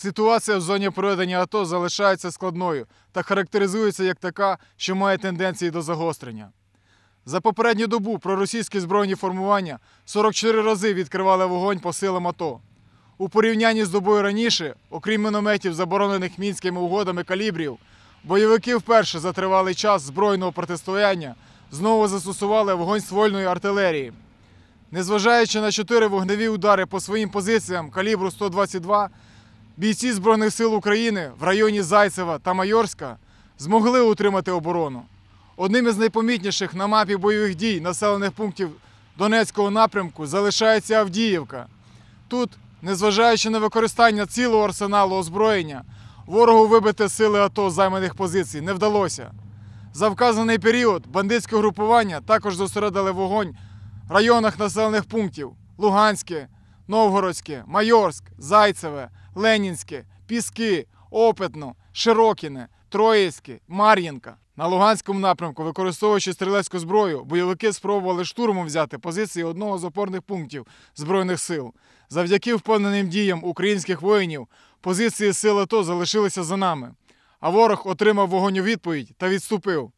Ситуація в зоні проведення АТО залишається складною та характеризується як така, що має тенденції до загострення. За попередню добу проросійські збройні формування 44 рази відкривали вогонь по силам АТО. У порівнянні з добою раніше, окрім мінометів, заборонених мінськими угодами калібрів, бойовики вперше за тривалий час збройного протистояння знову застосували вогонь ствольної артилерії. Незважаючи на чотири вогневі удари по своїм позиціям калібру 122, бійці Збройних сил України в районі Зайцева та Майорська змогли утримати оборону. Одним із найпомітніших на мапі бойових дій населених пунктів Донецького напрямку залишається Авдіївка. Тут, незважаючи на використання цілого арсеналу озброєння, ворогу вибити сили АТО займаних позицій не вдалося. За вказаний період бандитське групування також зосередили вогонь в районах населених пунктів Луганське, Новгородське, Майорськ, Зайцеве, Ленінське, Піски, Опитно, Широкіне, Троїцьке, Мар'їнка. На Луганському напрямку, використовуючи стрілецьку зброю, бойовики спробували штурмом взяти позиції одного з опорних пунктів Збройних сил. Завдяки впевненим діям українських воїнів позиції сил АТО залишилися за нами, а ворог отримав вогонь у відповідь та відступив.